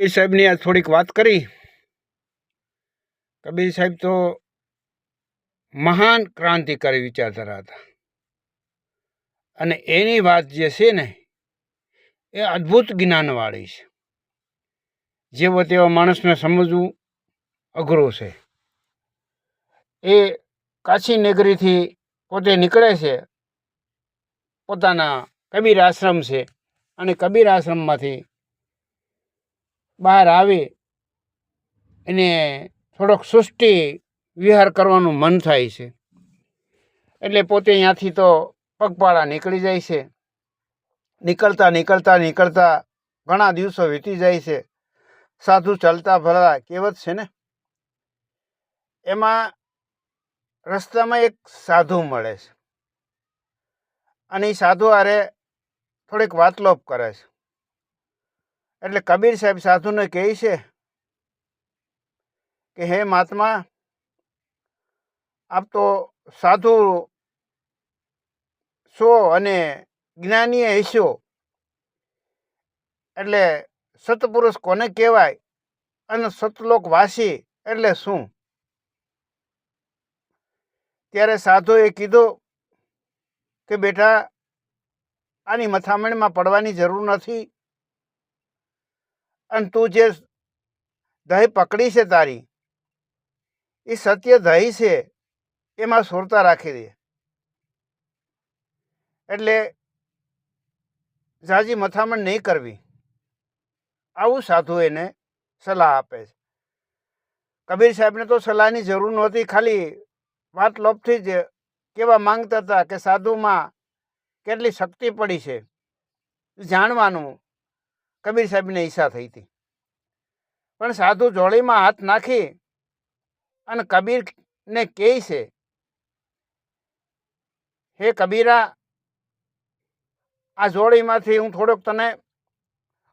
કબીર સાહેબની આ થોડીક વાત કરી. કબીર સાહેબ તો મહાન ક્રાંતિકારી વિચારધારા હતા. અને એની વાત જે છે ને, એ અદ્ભુત જ્ઞાનવાળી છે. જેવો તેવો માણસને સમજવું અઘરું છે. એ કાશી નગરીથી પોતે નીકળે છે, પોતાના કબીર આશ્રમ છે અને કબીર આશ્રમમાંથી બહાર આવી એને થોડોક સૃષ્ટિ વિહાર કરવાનું મન થાય છે. એટલે પોતે ત્યાંથી તો પગપાળા નીકળી જાય છે. નીકળતા નીકળતા નીકળતા ઘણા દિવસો વીતી જાય છે. સાધુ ચાલતા ભલા કહેવત છે ને? એમાં રસ્તામાં એક સાધુ મળે છે. અને એ સાધુ આરે થોડીક વાતલોપ કરે છે. એટલે કબીર સાહેબ સાધુને કહે છે કે, હે મહાત્મા, આપ તો સાધુ છો અને જ્ઞાનીય હશો. એટલે સતપુરુષ કોને કહેવાય અને સતલોક વાસી એટલે શું? ત્યારે સાધુએ કીધું કે, બેટા, આની મથામણમાં પડવાની જરૂર નથી. અને તું જે દહીં પકડી છે તારી, એ સત્ય દહીં છે એમાં સુરતા રાખી દે. એટલે ઝાજી મથામણ નહીં કરવી. આવું સાધુ એને સલાહ આપે છે. કબીર સાહેબને તો સલાહની જરૂર નહોતી, ખાલી વાત લોપથી જ કેવા માંગતા હતા કે સાધુમાં કેટલી શક્તિ પડી છે. જાણવાનું કબીર સાહેબને ઈચ્છા થઈ હતી. પણ સાધુ જોડીમાં હાથ નાખી અને કબીરને કહે છે, હે કબીરા, આ જોડીમાંથી હું થોડોક તને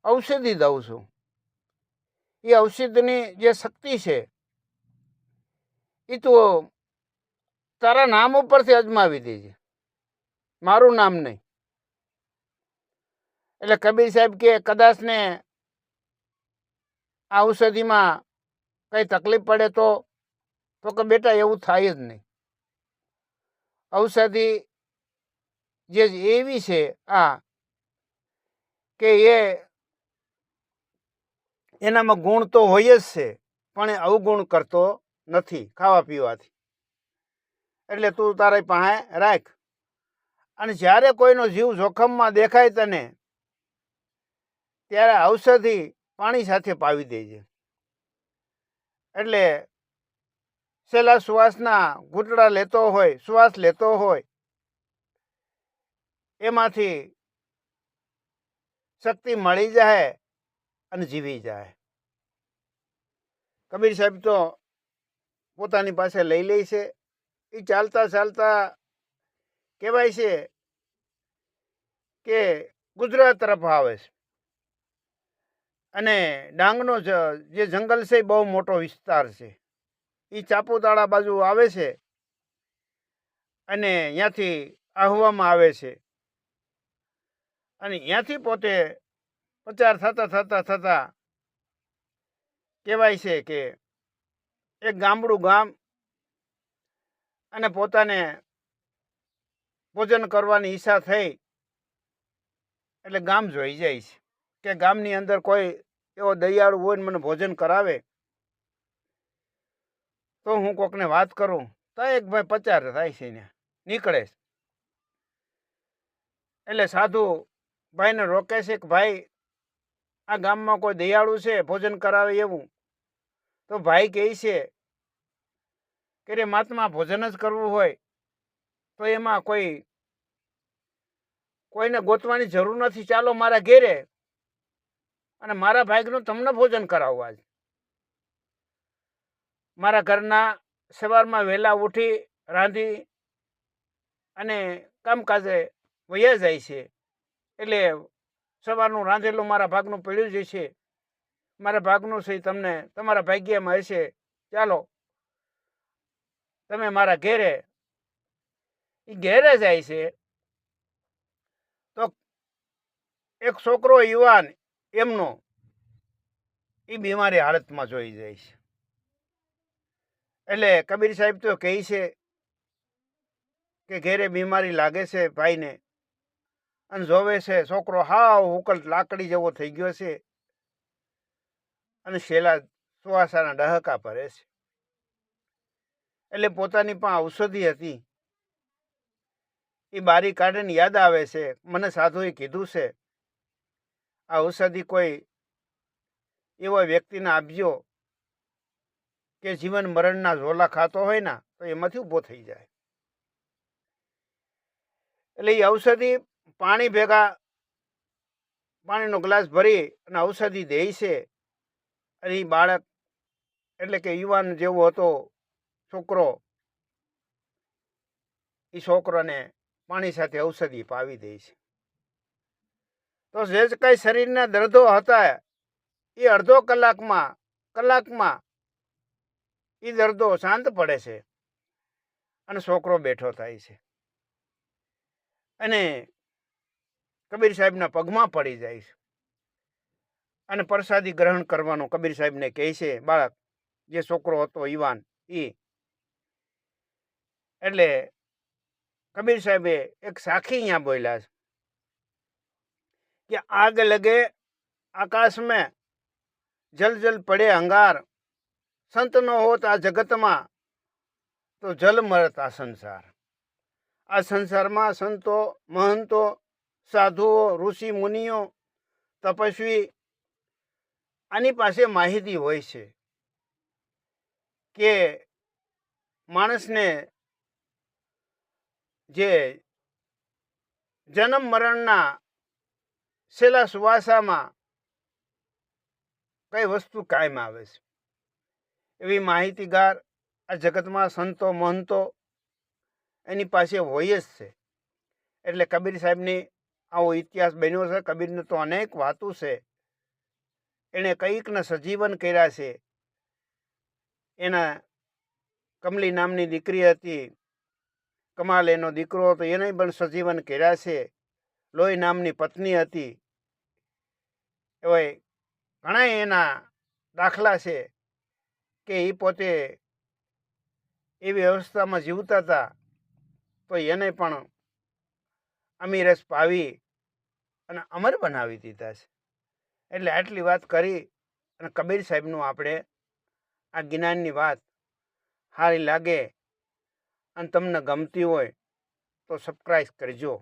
ઔષધિ દઉં છું. એ ઔષધિની જે શક્તિ છે, એ તું તારા નામ ઉપરથી અજમાવી દેજે. મારું નામ નહીં. એટલે કબીર સાહેબ કે કદાચ ને આ ઔષધિમાં કઈ તકલીફ પડે તો તો કે બેટા એવું થાય જ નહીં. ઔષધિ જે એવી છે આ, કે એ એનામાં ગુણ તો હોય જ છે, પણ એ અવગુણ કરતો નથી ખાવા પીવાથી. એટલે તું તારી પાસે રાખ. અને જ્યારે કોઈનો જીવ જોખમમાં દેખાય તને ત્યારે ઔષધિ પાણી સાથે પાવી દેજે એટલે છેલ્લા શ્વાસના ઘૂંટડા લેતો હોય, શ્વાસ લેતો હોય, એમાંથી શક્તિ મળી જાય અને જીવી જાય. કબીર સાહેબ તો પોતાની પાસે લઈ લે છે. એ ચાલતા ચાલતા કહેવાય છે કે ગુજરાત તરફ આવે છે. અને ડાંગનો જ- જંગલ છે એ બહુ મોટો વિસ્તાર છે. એ ચાપુતાળા બાજુ આવે છે અને ત્યાંથી આહવામાં આવે છે. અને ત્યાંથી પોતે પ્રચાર થતા થતા થતાં કહેવાય છે કે એક ગામડું ગામ અને પોતાને ભોજન કરવાની ઈચ્છા થઈ એટલે ગામ જોઈ જાય છે. કે ગામની અંદર કોઈ એવો દયાળુ હોય ને મને ભોજન કરાવે, તો હું કોકને વાત કરું. તો એક ભાઈ પચાર થાય છે ને, નીકળે એટલે સાધુ ભાઈને રોકે છે કે ભાઈ, આ ગામમાં કોઈ દયાળુ છે, ભોજન કરાવે એવું? તો ભાઈ કહે છે કે રે મહાત્મા, ભોજન જ કરવું હોય, તો એમાં કોઈ, કોઈને ગોતવાની જરૂર નથી. ચાલો મારા ઘેરે અને મારા ભાઈનું તમને ભોજન કરાવવા છે. મારા ઘરના સવારમાં વહેલા ઉઠી રાંધી અને કામકાજે વયા જાય છે. એટલે સવારનું રાંધેલું મારા ભાગનું પડ્યું જ છે, મારા ભાગનું છે તમને તમારા ભાગ્યમાં હશે. ચાલો, તમે મારા ઘેરે એ ઘેરે જાય છે. તો એક છોકરો યુવાન એમનો એ બીમારી હાલતમાં જોઈ જાય છે. એટલે કબીર સાહેબ તો કહે છે કે ઘેરે બીમારી લાગે છે ભાઈને અને જોવે છે છોકરો હાવ હુકલ લાકડી જેવો થઈ ગયો છે અને શેલા સુવાસાના ડહકા ભરે છે. એટલે પોતાની પણ ઔષધિ હતી. એ બારી કાઢીને યાદ આવે છે. મને સાધુએ કીધું છે આ ઔષધિ કોઈ એવા વ્યક્તિને આપજો કે જીવન મરણના ઝોલા ખાતો હોય ને, તો એમાંથી ઊભો થઈ જાય. એટલે એ ઔષધિ પાણી ભેગા, પાણીનો ગ્લાસ ભરી અને ઔષધિ દે છે. અને એ બાળક, એટલે કે યુવાન જેવો હતો છોકરો એ છોકરોને પાણી સાથે ઔષધિ પાવી દે છે. તો જે જ કાંઈ શરીરના દર્દો હતા, એ અડધો કલાકમાં કલાકમાં એ દર્દો શાંત પડે છે અને છોકરો બેઠો થાય છે. અને કબીર સાહેબના પગમાં પડી જાય છે. અને પ્રસાદી ગ્રહણ કરવાનું કબીર સાહેબને કહે છે, બાળક, જે છોકરો હતો યુવાન એ એટલે કબીર સાહેબે એક સાખી અહીંયા બોલ્યા છે. कि आग लगे आकाश में जल जल पड़े अंगार संत न होत આ જગતમાં તો જલ મરત આ સંસાર આ સંસારમાં સંતો મહંતો સાધુઓ ઋષિ મુનિઓ તપસ્વી આની પાસે માહિતી હોય છે કે માણસને જે જન્મ મરણના છેલ્લા સુવાસામાં કઈ વસ્તુ કાયમ આવે છે? એવી માહિતીગાર આ જગતમાં સંતો, મહંતો એની પાસે હોય જ છે. એટલે કબીર સાહેબની આવો ઇતિહાસ બન્યો છે. કબીરને તો અનેક વાતો છે. એણે કંઈકને સજીવન કર્યા છે. એના કમલી નામની દીકરી હતી. કમાલ એનો દીકરો હતો. એને પણ સજીવન કર્યા છે. લોહી નામની પત્ની હતી. એવાય ઘણા એના દાખલા છે કે એ પોતે એવી અવસ્થામાં જીવતા હતા તો એને પણ અમીરસ પાવી અને અમર બનાવી દીધા છે. એટલે આટલી વાત કરી અને કબીર સાહેબનું આપણે આ જ્ઞાનની વાત સારી લાગે અને તમને ગમતી હોય તો સબસ્ક્રાઈબ કરજો.